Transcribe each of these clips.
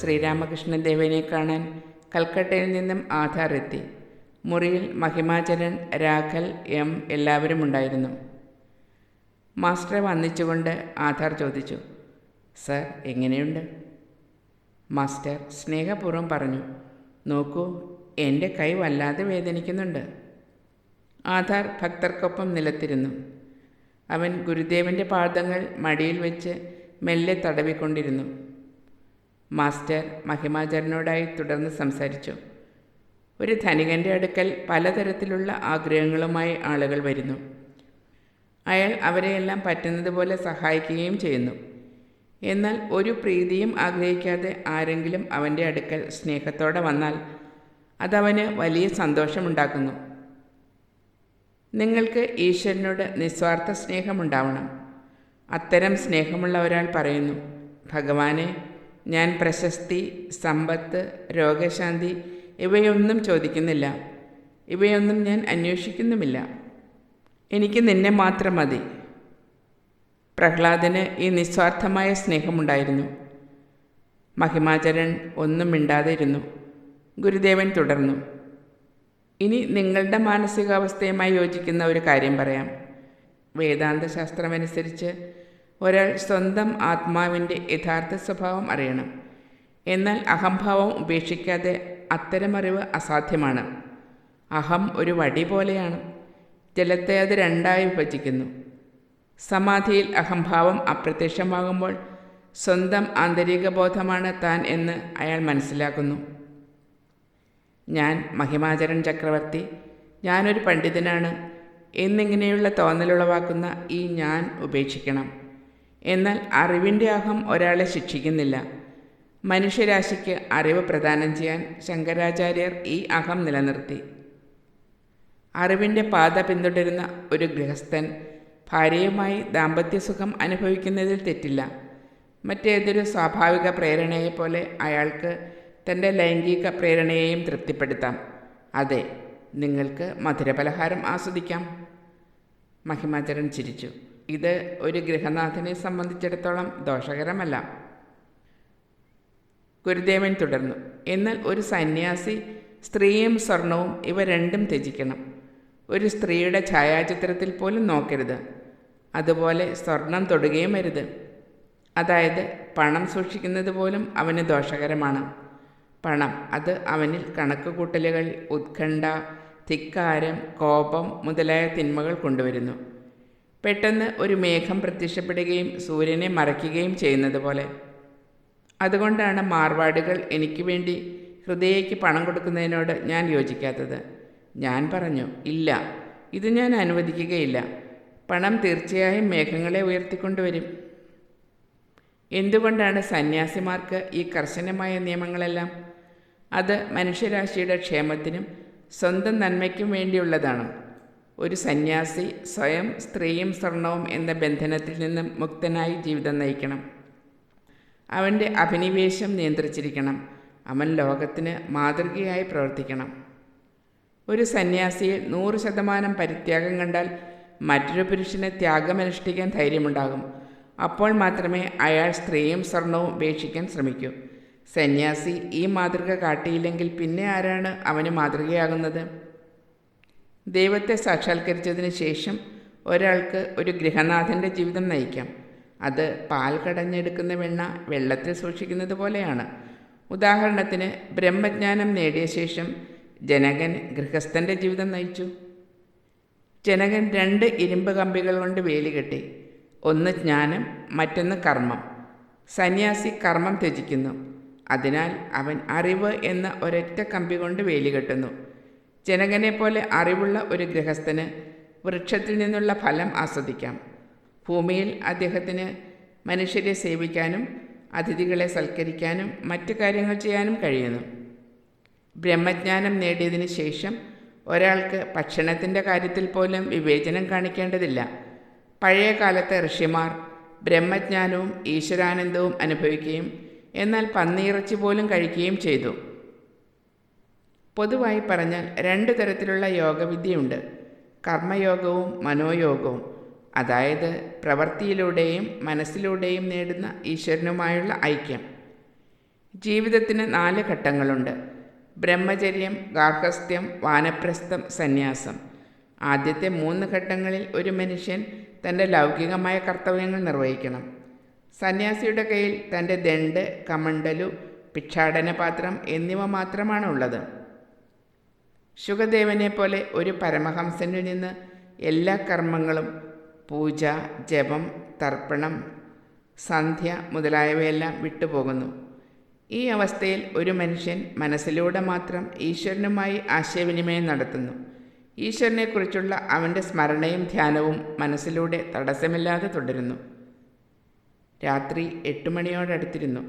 ശ്രീരാമകൃഷ്ണൻ ദേവനെ കാണാൻ കൽക്കട്ടയിൽ നിന്നും ആധാർ എത്തി മുറിയിൽ മഹിമാചരൺ രാഘൽ എം എല്ലാവരും ഉണ്ടായിരുന്നു. മാസ്റ്ററെ വന്നിച്ചുകൊണ്ട് ആധാർ ചോദിച്ചു സർ എങ്ങനെയുണ്ട്? മാസ്റ്റർ സ്നേഹപൂർവം പറഞ്ഞു നോക്കൂ എന്റെ കൈ വല്ലാതെ വേദനിക്കുന്നുണ്ട്. ആധാർ ഭക്തർക്കൊപ്പം നിലത്തിരുന്നു. അവൻ ഗുരുദേവന്റെ പാദങ്ങൾ മടിയിൽ വെച്ച് മെല്ലെ തടവിക്കൊണ്ടിരുന്നു. മാസ്റ്റർ മഹിമാചരനോടായി തുടർന്ന് സംസാരിച്ചു. ഒരു ധനികന്റെ അടുക്കൽ പലതരത്തിലുള്ള ആഗ്രഹങ്ങളുമായി ആളുകൾ വരുന്നു. അയാൾ അവരെയെല്ലാം പറ്റുന്നതുപോലെ സഹായിക്കുകയും ചെയ്യുന്നു. എന്നാൽ ഒരു പ്രീതിയും ആഗ്രഹിക്കാതെ ആരെങ്കിലും അവന്റെ അടുക്കൽ സ്നേഹത്തോടെ വന്നാൽ അതവന് വലിയ സന്തോഷമുണ്ടാക്കുന്നു. നിങ്ങൾക്ക് ഈശ്വരനോട് നിസ്വാർത്ഥ സ്നേഹമുണ്ടാവണം. അത്തരം സ്നേഹമുള്ള ഒരാൾ പറയുന്നു ഭഗവാനെ ഞാൻ പ്രശസ്തി സമ്പത്ത് രോഗശാന്തി ഇവയൊന്നും ചോദിക്കുന്നില്ല. ഇവയൊന്നും ഞാൻ അന്വേഷിക്കുന്നുമില്ല. എനിക്ക് നിന്നെ മാത്രം മതി. പ്രഹ്ലാദന് ഈ നിസ്വാർത്ഥമായ സ്നേഹമുണ്ടായിരുന്നു. മഹിമാചരൺ ഒന്നും മിണ്ടാതെ ഇരുന്നു ഗുരുദേവൻ തുടർന്നു. ഇനി നിങ്ങളുടെ മാനസികാവസ്ഥയുമായി യോജിക്കുന്ന ഒരു കാര്യം പറയാം. വേദാന്ത ശാസ്ത്രമനുസരിച്ച് ഒരാൾ സ്വന്തം ആത്മാവിന്റെ യഥാർത്ഥ സ്വഭാവം അറിയണം. എന്നാൽ അഹംഭാവം ഉപേക്ഷിക്കാതെ അത്തരമറിവ് അസാധ്യമാണ്. അഹം ഒരു വടി പോലെയാണ്. ജലത്തെ അത് രണ്ടായി വിഭജിക്കുന്നു. സമാധിയിൽ അഹംഭാവം അപ്രത്യക്ഷമാകുമ്പോൾ സ്വന്തം ആന്തരിക ബോധമാണ് താൻ എന്ന് അയാൾ മനസ്സിലാക്കുന്നു. ഞാൻ മഹിമാചരൺ ചക്രവർത്തി ഞാനൊരു പണ്ഡിതനാണ്. എന്നിങ്ങനെയുള്ള തോന്നലുളവാക്കുന്ന ഈ ഞാൻ ഉപേക്ഷിക്കണം. എന്നാൽ അറിവിന്റെ അഹം ഒരാളെ ശിക്ഷിക്കുന്നില്ല. മനുഷ്യരാശിക്ക് അറിവ് പ്രദാനം ചെയ്യാൻ ശങ്കരാചാര്യർ ഈ അഹം നിലനിർത്തി. അറിവിന്റെ പാത പിന്തുടരുന്ന ഒരു ഗൃഹസ്ഥൻ ഭാര്യയുമായി ദാമ്പത്യസുഖം അനുഭവിക്കുന്നതിൽ തെറ്റില്ല. മറ്റേതൊരു സ്വാഭാവിക പ്രേരണയെപ്പോലെ അയാൾക്ക് തന്റെ ലൈംഗിക പ്രേരണയെയും തൃപ്തിപ്പെടുത്താം. അതെ നിങ്ങൾക്ക് മധുരപലഹാരം ആസ്വദിക്കാം. മഹിമാചരൻ ചിരിച്ചു. ഇത് ഒരു ഗൃഹനാഥനെ സംബന്ധിച്ചിടത്തോളം ദോഷകരമല്ല. ഗുരുദേവൻ തുടർന്നു. എന്നാൽ ഒരു സന്യാസി സ്ത്രീയും സ്വർണവും ഇവ രണ്ടും ത്യജിക്കണം. ഒരു സ്ത്രീയുടെ ഛായാചിത്രത്തിൽ പോലും നോക്കരുത്. അതുപോലെ സ്വർണം തൊടുകയും അരുത്. അതായത് പണം സൂക്ഷിക്കുന്നത് പോലും അവന് ദോഷകരമാണ്. പണം അത് അവനിൽ കണക്കുകൂട്ടലുകൾ ഉത്കണ്ഠ തിക്കാരം കോപം മുതലായ തിന്മകൾ കൊണ്ടുവരുന്നു. പെട്ടെന്ന് ഒരു മേഘം പ്രത്യക്ഷപ്പെടുകയും സൂര്യനെ മറയ്ക്കുകയും ചെയ്യുന്നത് പോലെ. അതുകൊണ്ടാണ് മാർവാടുകൾ എനിക്ക് വേണ്ടി ഹൃദയയ്ക്ക് പണം കൊടുക്കുന്നതിനോട് ഞാൻ യോജിക്കാത്തത്. ഞാൻ പറഞ്ഞു ഇല്ല ഇത് ഞാൻ അനുവദിക്കുകയില്ല. പണം തീർച്ചയായും മേഘങ്ങളെ ഉയർത്തിക്കൊണ്ടുവരും. എന്തുകൊണ്ടാണ് സന്യാസിമാർക്ക് ഈ കർശനമായ നിയമങ്ങളെല്ലാം? അത് മനുഷ്യരാശിയുടെ ക്ഷേമത്തിനും സ്വന്തം നന്മയ്ക്കും വേണ്ടിയുള്ളതാണ്. ഒരു സന്യാസി സ്വയം സ്ത്രീയും സ്വർണവും എന്ന ബന്ധനത്തിൽ നിന്നും മുക്തനായി ജീവിതം നയിക്കണം. അവന്റെ അഭിനിവേശം നിയന്ത്രിച്ചിരിക്കണം. അവൻ ലോകത്തിന് മാതൃകയായി പ്രവർത്തിക്കണം. ഒരു സന്യാസിയിൽ നൂറ് ശതമാനം പരിത്യാഗം കണ്ടാൽ മറ്റൊരു പുരുഷന് ത്യാഗമനുഷ്ഠിക്കാൻ ധൈര്യമുണ്ടാകും. അപ്പോൾ മാത്രമേ അയാൾ സ്ത്രീയും സ്വർണവും ഉപേക്ഷിക്കാൻ ശ്രമിക്കൂ. സന്യാസി ഈ മാതൃക കാട്ടിയില്ലെങ്കിൽ പിന്നെ ആരാണ് അവന് മാതൃകയാകുന്നത്? ദൈവത്തെ സാക്ഷാത്കരിച്ചതിന് ശേഷം ഒരാൾക്ക് ഒരു ഗൃഹനാഥന്റെ ജീവിതം നയിക്കാം. അത് പാൽ കടഞ്ഞെടുക്കുന്ന വെണ്ണ വെള്ളത്തിൽ സൂക്ഷിക്കുന്നത് പോലെയാണ്. ഉദാഹരണത്തിന് ബ്രഹ്മജ്ഞാനം നേടിയ ശേഷം ജനകൻ ഗൃഹസ്ഥന്റെ ജീവിതം നയിച്ചു. ജനകൻ രണ്ട് ഇരുമ്പ് കമ്പികൾ കൊണ്ട് വേലി കെട്ടി. ഒന്ന് ജ്ഞാനം മറ്റൊന്ന് കർമ്മം. സന്യാസി കർമ്മം ത്യജിക്കുന്നു. അതിനാൽ അവൻ അറിവ് എന്ന ഒരൊറ്റ കമ്പി കൊണ്ട് വേലി കെട്ടുന്നു. ജനകനെ പോലെ അറിവുള്ള ഒരു ഗൃഹസ്ഥന് വൃക്ഷത്തിൽ നിന്നുള്ള ഫലം ആസ്വദിക്കാം. ഭൂമിയിൽ അദ്ദേഹത്തിന് മനുഷ്യരെ സേവിക്കാനും അതിഥികളെ സൽക്കരിക്കാനും മറ്റു കാര്യങ്ങൾ ചെയ്യാനും കഴിയുന്നു. ബ്രഹ്മജ്ഞാനം നേടിയതിനു ശേഷം ഒരാൾക്ക് ഭക്ഷണത്തിന്റെ കാര്യത്തിൽ പോലും വിവേചനം കാണിക്കേണ്ടതില്ല. പഴയ കാലത്തെ ഋഷിമാർ ബ്രഹ്മജ്ഞാനവും ഈശ്വരാനന്ദവും അനുഭവിക്കുകയും എന്നാൽ പന്നിയിറച്ചി പോലും കഴിക്കുകയും ചെയ്തു. പൊതുവായി പറഞ്ഞാൽ രണ്ട് തരത്തിലുള്ള യോഗവിദ്യയുണ്ട്. കർമ്മയോഗവും മനോയോഗവും. അതായത് പ്രവൃത്തിയിലൂടെയും മനസ്സിലൂടെയും നേടുന്ന ഈശ്വരനുമായുള്ള ഐക്യം. ജീവിതത്തിന് നാല് ഘട്ടങ്ങളുണ്ട്. ബ്രഹ്മചര്യം ഗാർഹസ്ഥ്യം വാനപ്രസ്ഥം സന്യാസം. ആദ്യത്തെ മൂന്ന് ഘട്ടങ്ങളിൽ ഒരു മനുഷ്യൻ തന്റെ ലൗകികമായ കർത്തവ്യങ്ങൾ നിർവഹിക്കണം. സന്യാസിയുടെ കയ്യിൽ തന്റെ ദണ്ട് കമണ്ടലു ഭിക്ഷാടന പാത്രം എന്നിവ മാത്രമാണ് ഉള്ളത് ശുഗദേവനെ പോലെ ഒരു പരമഹംസനിൽ നിന്ന് എല്ലാ കർമ്മങ്ങളും പൂജ ജപം തർപ്പണം സന്ധ്യ മുതലായവയെല്ലാം വിട്ടുപോകുന്നു. ഈ അവസ്ഥയിൽ ഒരു മനുഷ്യൻ മനസ്സിലൂടെ മാത്രം ഈശ്വരനുമായി ആശയവിനിമയം നടത്തുന്നു. ഈശ്വരനെക്കുറിച്ചുള്ള അവന്റെ സ്മരണയും ധ്യാനവും മനസ്സിലൂടെ തടസ്സമില്ലാതെ തുടരുന്നു. രാത്രി എട്ട് മണിയോടടുത്തിരുന്നു.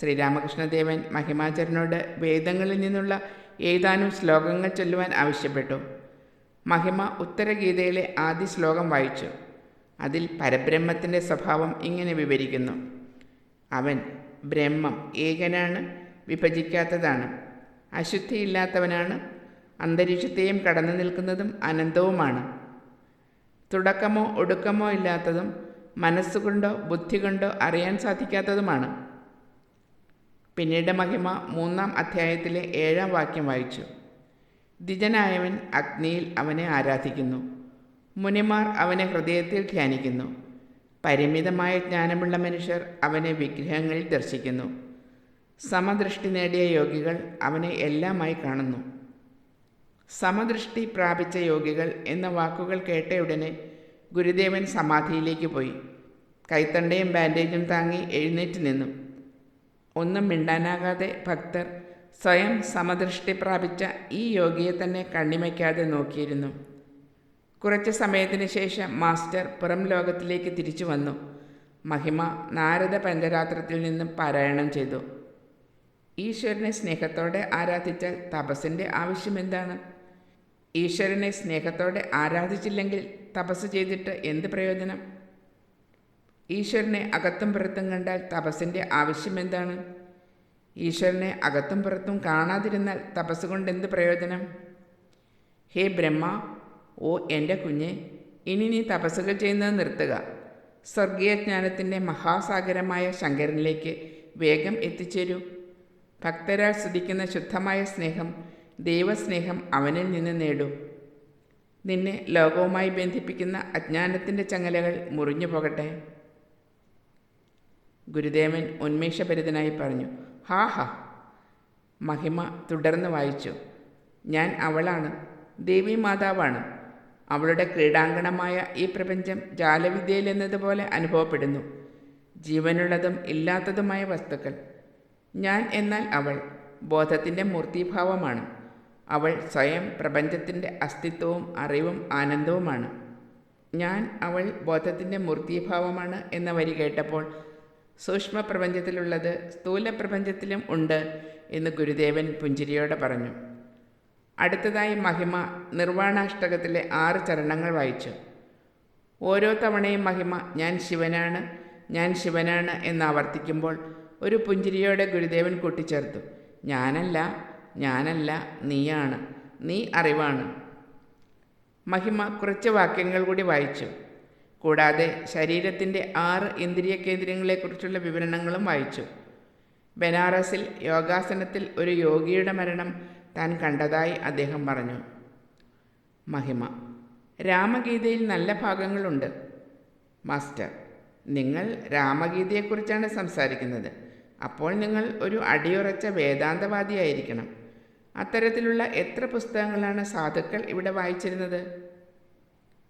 ശ്രീരാമകൃഷ്ണദേവൻ മഹിമാചരനോട് വേദങ്ങളിൽ നിന്നുള്ള ഏതാനും ശ്ലോകങ്ങൾ ചൊല്ലുവാൻ ആവശ്യപ്പെട്ടു. മഹിമ ഉത്തരഗീതയിലെ ആദ്യ ശ്ലോകം വായിച്ചു. അതിൽ പരബ്രഹ്മത്തിന്റെ സ്വഭാവം ഇങ്ങനെ വിവരിക്കുന്നു. അവൻ ബ്രഹ്മം ഏകനാണ് വിഭജിക്കാത്തതാണ്. അശുദ്ധിയില്ലാത്തവനാണ് അന്തരീക്ഷത്തെയും കടന്നു നിൽക്കുന്നതും അനന്തവുമാണ്. തുടക്കമോ ഒടുക്കമോ ഇല്ലാത്തതും മനസ്സുകൊണ്ടോ ബുദ്ധി കൊണ്ടോ അറിയാൻ സാധിക്കാത്തതുമാണ്. പിന്നീട് മഹിമ മൂന്നാം അധ്യായത്തിലെ ഏഴാം വാക്യം വായിച്ചു. ദ്വിജനായവൻ അഗ്നിയിൽ അവനെ ആരാധിക്കുന്നു. മുനിമാർ അവനെ ഹൃദയത്തിൽ ധ്യാനിക്കുന്നു. പരിമിതമായ ജ്ഞാനമുള്ള മനുഷ്യർ അവനെ വിഗ്രഹങ്ങളിൽ ദർശിക്കുന്നു. സമദൃഷ്ടി നേടിയ യോഗികൾ അവനെ എല്ലാമായി കാണുന്നു. സമദൃഷ്ടി പ്രാപിച്ച യോഗികൾ എന്ന വാക്കുകൾ കേട്ടയുടനെ ഗുരുദേവൻ സമാധിയിലേക്ക് പോയി. കൈത്തണ്ടയും ബാൻഡേജും താങ്ങി എഴുന്നേറ്റ് നിന്നു. ഒന്നും മിണ്ടാനാകാതെ ഭക്തർ സ്വയം സമദൃഷ്ടി പ്രാപിച്ച ഈ യോഗിയെ തന്നെ കണ്ണിമയ്ക്കാതെ നോക്കിയിരുന്നു. കുറച്ച് സമയത്തിന് ശേഷം മാസ്റ്റർ പുറം ലോകത്തിലേക്ക് തിരിച്ചു വന്നു. മഹിമ നാരദ പഞ്ചരാത്രത്തിൽ നിന്നും പാരായണം ചെയ്തു. ഈശ്വരനെ സ്നേഹത്തോടെ ആരാധിച്ചാൽ തപസ്സിന്റെ ആവശ്യം എന്താണ്? ഈശ്വരനെ സ്നേഹത്തോടെ ആരാധിച്ചില്ലെങ്കിൽ തപസ് ചെയ്തിട്ട് എന്ത് പ്രയോജനം? ഈശ്വരനെ അകത്തും പുറത്തും കണ്ടാൽ തപസ്സിന്റെ ആവശ്യം എന്താണ് ഈശ്വരനെ അകത്തും പുറത്തും കാണാതിരുന്നാൽ തപസ് കൊണ്ട് എന്ത് പ്രയോജനം? ഹേ ബ്രഹ്മ ഓ എന്റെ കുഞ്ഞെ ഇനി നീ തപസ്സുകൾ ചെയ്യുന്നത് നിർത്തുക. സ്വർഗീയ ജ്ഞാനത്തിന്റെ മഹാസാഗരമായ ശങ്കരനിലേക്ക് വേഗം എത്തിച്ചേരൂ. ഭക്തരാൾ സ്തുതിക്കുന്ന ശുദ്ധമായ സ്നേഹം ദൈവസ്നേഹം അവനിൽ നിന്ന് നേടൂ. നിന്നെ ലോകവുമായി ബന്ധിപ്പിക്കുന്ന അജ്ഞാനത്തിന്റെ ചങ്ങലകൾ മുറിഞ്ഞു പോകട്ടെ ഗുരുദേവൻ ഉന്മേഷഭരിതനായി പറഞ്ഞു ഹാ ഹാ മഹിമ തുടർന്ന് വായിച്ചു. ഞാൻ അവളാണ് ദേവി മാതാവാണ്. അവളുടെ ക്രീഡാങ്കണമായ ഈ പ്രപഞ്ചം ജാലവിദ്യയിൽ എന്നതുപോലെ അനുഭവപ്പെടുന്നു. ജീവനുള്ളതും ഇല്ലാത്തതുമായ വസ്തുക്കൾ. ഞാൻ എന്നാൽ അവൾ ബോധത്തിന്റെ മൂർത്തിഭാവമാണ്. അവൾ സ്വയം പ്രപഞ്ചത്തിന്റെ അസ്തിത്വവും അറിവും ആനന്ദവുമാണ്. ഞാൻ അവൾ ബോധത്തിന്റെ മൂർത്തിഭാവമാണ് എന്ന വരി കേട്ടപ്പോൾ സൂക്ഷ്മ പ്രപഞ്ചത്തിലുള്ളത് സ്ഥൂല പ്രപഞ്ചത്തിലും ഉണ്ട് എന്ന് ഗുരുദേവൻ പുഞ്ചിരിയോടെ പറഞ്ഞു. അടുത്തതായി മഹിമ നിർവാണാഷ്ടകത്തിലെ ആറ് ചരണങ്ങൾ വായിച്ചു. ഓരോ തവണയും മഹിമ ഞാൻ ശിവനാണ് ഞാൻ ശിവനാണ് എന്ന് ആവർത്തിക്കുമ്പോൾ ഒരു പുഞ്ചിരിയോടെ ഗുരുദേവൻ കൂട്ടിച്ചേർത്തു. ഞാനല്ല ഞാനല്ല നീയാണ് നീ അറിവാണ്. മഹിമ കുറച്ച് വാക്യങ്ങൾ കൂടി വായിച്ചു. കൂടാതെ ശരീരത്തിന്റെ ആറ് ഇന്ദ്രിയ കേന്ദ്രങ്ങളെക്കുറിച്ചുള്ള വിവരണങ്ങളും വായിച്ചു. ബനാറസിൽ യോഗാസനത്തിൽ ഒരു യോഗിയുടെ മരണം താൻ കണ്ടതായി അദ്ദേഹം പറഞ്ഞു. മഹിമ. രാമഗീതയിൽ നല്ല ഭാഗങ്ങളുണ്ട്. മാസ്റ്റർ നിങ്ങൾ രാമഗീതയെക്കുറിച്ചാണ് സംസാരിക്കുന്നത്. അപ്പോൾ നിങ്ങൾ ഒരു അടിയുറച്ച വേദാന്തവാദിയായിരിക്കണം. അത്തരത്തിലുള്ള എത്ര പുസ്തകങ്ങളാണ് സാധുക്കൾ ഇവിടെ വായിച്ചിരുന്നത്?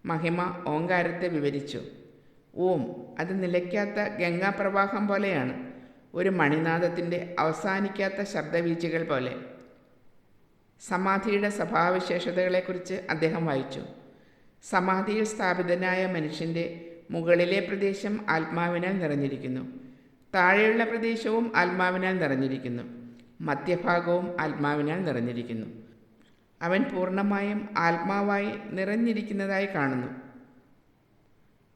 മഹിമ ഓങ്കാരത്തെ വിവരിച്ചു. ഓം അത് നിലയ്ക്കാത്ത ഗംഗാപ്രവാഹം പോലെയാണ്. ഒരു മണിനാഥത്തിന്റെ അവസാനിക്കാത്ത ശബ്ദവീഴ്ചകൾ പോലെ. സമാധിയുടെ സ്വഭാവവിശേഷതകളെക്കുറിച്ച് അദ്ദേഹം വായിച്ചു. സമാധിയിൽ സ്ഥാപിതനായ മനുഷ്യന്റെ മുകളിലെ പ്രദേശം ആത്മാവിനാൽ നിറഞ്ഞിരിക്കുന്നു. താഴെയുള്ള പ്രദേശവും ആത്മാവിനാൽ നിറഞ്ഞിരിക്കുന്നു. മധ്യഭാഗവും ആത്മാവിനാൽ നിറഞ്ഞിരിക്കുന്നു. അവൻ പൂർണമായും ആത്മാവായി നിറഞ്ഞിരിക്കുന്നതായി കാണുന്നു.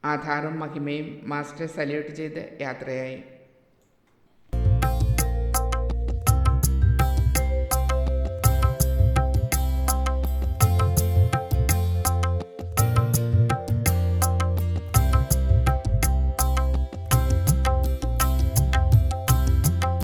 ആധാറും മഹിമയും മാസ്റ്റർ സല്യൂട്ട് ചെയ്ത് യാത്രയായി.